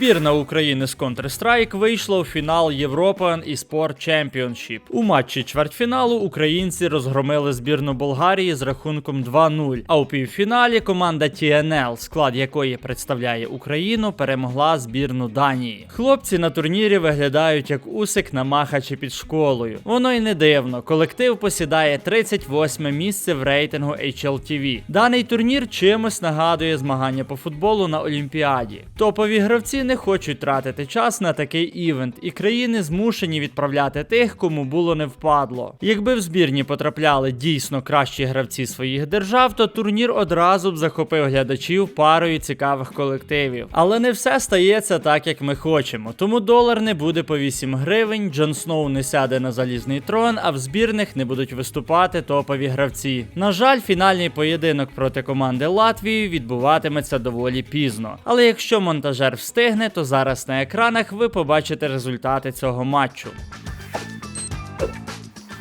Збірна України з Counter-Strike вийшла у фінал European eSport Championship. У матчі чвертьфіналу українці розгромили збірну Болгарії з рахунком 2-0. А у півфіналі команда TNL, склад якої представляє Україну, перемогла збірну Данії. Хлопці на турнірі виглядають як усик на махачі під школою. Воно й не дивно. Колектив посідає 38 місце в рейтингу HLTV. Даний турнір чимось нагадує змагання по футболу на Олімпіаді. Топові гравці не хочуть тратити час на такий івент, і країни змушені відправляти тих, кому було не впадло. Якби в збірні потрапляли дійсно кращі гравці своїх держав, то турнір одразу б захопив глядачів парою цікавих колективів. Але не все стається так, як ми хочемо. Тому долар не буде по 8 гривень, Джон Сноу не сяде на залізний трон, а в збірних не будуть виступати топові гравці. На жаль, фінальний поєдинок проти команди Латвії відбуватиметься доволі пізно. Але якщо монтажер встигне, то зараз на екранах ви побачите результати цього матчу.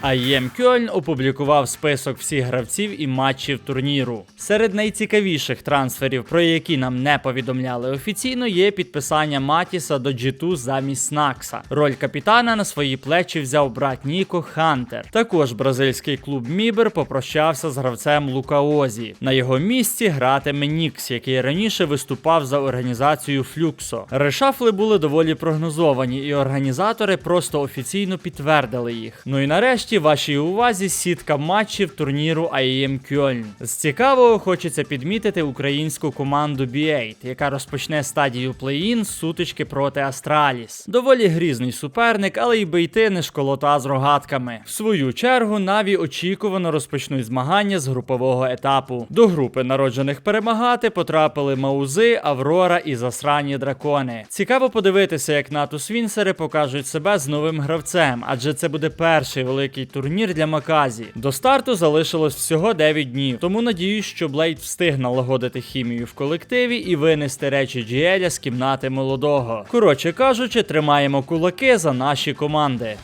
АЄМ Кьольн опублікував список всіх гравців і матчів турніру. Серед найцікавіших трансферів, про які нам не повідомляли офіційно, є підписання Матіса до G2 замість Накса. Роль капітана на свої плечі взяв брат Ніко Хантер. Також бразильський клуб Мібер попрощався з гравцем Лукаозі. На його місці гратиме Нікс, який раніше виступав за організацію Флюксо. Решафли були доволі прогнозовані, і організатори просто офіційно підтвердили їх. Ну і нарешті вашій увазі сітка матчів турніру IEM Кьольн. З цікавого хочеться підмітити українську команду B8, яка розпочне стадію плей-ін з сутички проти Астраліс. Доволі грізний суперник, але й бейти не школота з рогатками. В свою чергу Наві очікувано розпочнуть змагання з групового етапу. До групи народжених перемагати потрапили Маузи, Аврора і засрані дракони. Цікаво подивитися, як Натус Вінсери покажуть себе з новим гравцем, адже це буде перший великий турнір для Маказі. До старту залишилось всього 9 днів, тому надіюсь, що Блейд встигне налагодити хімію в колективі і винести речі Джіеля з кімнати молодого. Коротше кажучи, тримаємо кулаки за наші команди.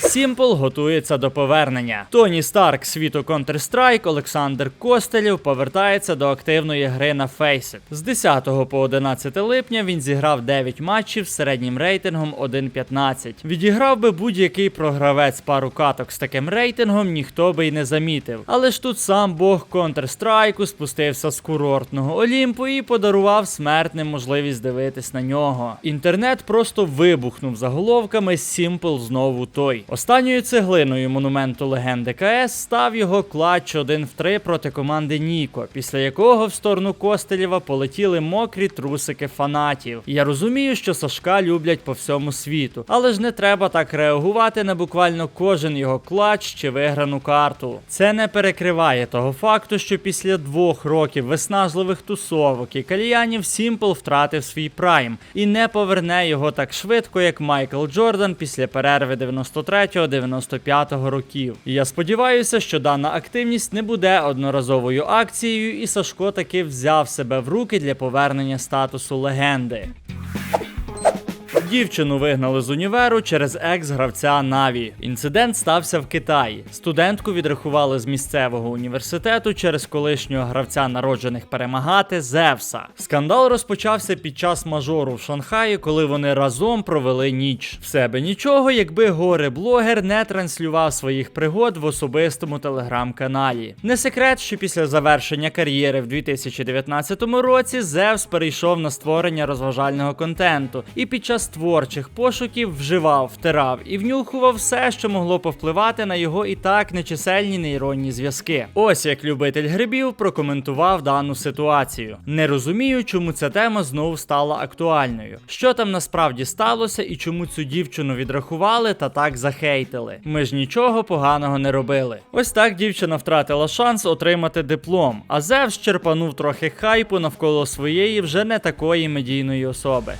Сімпл готується до повернення. Тоні Старк світу Counter-Strike Олександр Костелєв повертається до активної гри на Faceit. З 10 по 11 липня він зіграв 9 матчів з середнім рейтингом 1.15. Відіграв би будь-який програвець пару каток з таким рейтингом, ніхто би й не замітив. Але ж тут сам бог Counter-Strike спустився з курортного Олімпу і подарував смертним можливість дивитись на нього. Інтернет просто вибухнув заголовками Сімпл знову той. Останньою цеглиною монументу легенди КС став його клатч 1 в 3 проти команди Ніко, після якого в сторону Костелєва полетіли мокрі трусики фанатів. Я розумію, що Сашка люблять по всьому світу, але ж не треба так реагувати на буквально кожен його клатч чи виграну карту. Це не перекриває того факту, що після двох років виснажливих тусовок і кальянів Сімпл втратив свій прайм і не поверне його так швидко, як Майкл Джордан після перерви 93 93-95 років. Я сподіваюся, що дана активність не буде одноразовою акцією, і Сашко таки взяв себе в руки для повернення статусу легенди. Дівчину вигнали з універу через екс-гравця Наві. Інцидент стався в Китаї. Студентку відрахували з місцевого університету через колишнього гравця народжених перемагати Зевса. Скандал розпочався під час мажору в Шанхаї, коли вони разом провели ніч. В себе нічого, якби горе-блогер не транслював своїх пригод в особистому телеграм-каналі. Не секрет, що після завершення кар'єри в 2019 році Зевс перейшов на створення розважального контенту і під час творчих пошуків вживав, втирав і внюхував все, що могло повпливати на його і так нечисельні нейронні зв'язки. Ось як любитель грибів прокоментував дану ситуацію. Не розумію, чому ця тема знову стала актуальною. Що там насправді сталося і чому цю дівчину відрахували та так захейтили. Ми ж нічого поганого не робили. Ось так дівчина втратила шанс отримати диплом, а Зевс черпанув трохи хайпу навколо своєї вже не такої медійної особи.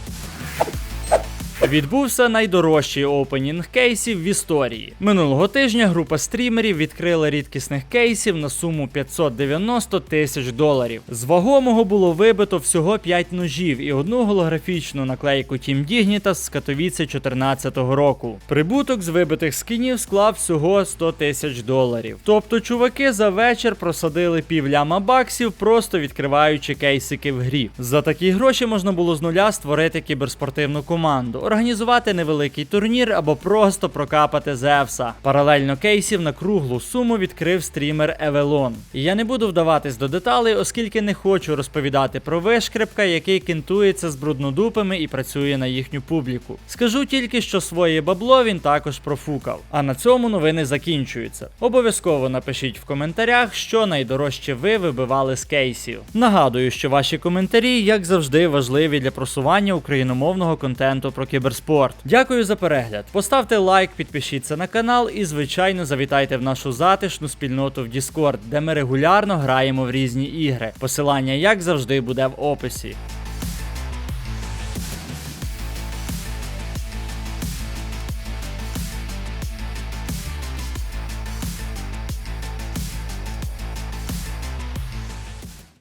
Відбувся найдорожчий опенінг кейсів в історії. Минулого тижня група стрімерів відкрила рідкісних кейсів на суму 590 тисяч доларів. З вагомого було вибито всього 5 ножів і одну голографічну наклейку Team Dignitas з Катовіці 2014 року. Прибуток з вибитих скінів склав всього 100 тисяч доларів. Тобто, чуваки за вечір просадили півляма баксів, просто відкриваючи кейсики в грі. За такі гроші можна було з нуля створити кіберспортивну команду, організувати невеликий турнір або просто прокапати Зевса. Паралельно кейсів на круглу суму відкрив стрімер Евелон. І я не буду вдаватись до деталей, оскільки не хочу розповідати про вишкрепка, який кентується з бруднодупами і працює на їхню публіку. Скажу тільки, що своє бабло він також профукав. А на цьому новини закінчуються. Обов'язково напишіть в коментарях, що найдорожче ви вибивали з кейсів. Нагадую, що ваші коментарі, як завжди, важливі для просування україномовного контенту про кіберспорт. Дякую за перегляд. Поставте лайк, підпишіться на канал і, звичайно, завітайте в нашу затишну спільноту в Discord, де ми регулярно граємо в різні ігри. Посилання, як завжди, буде в описі.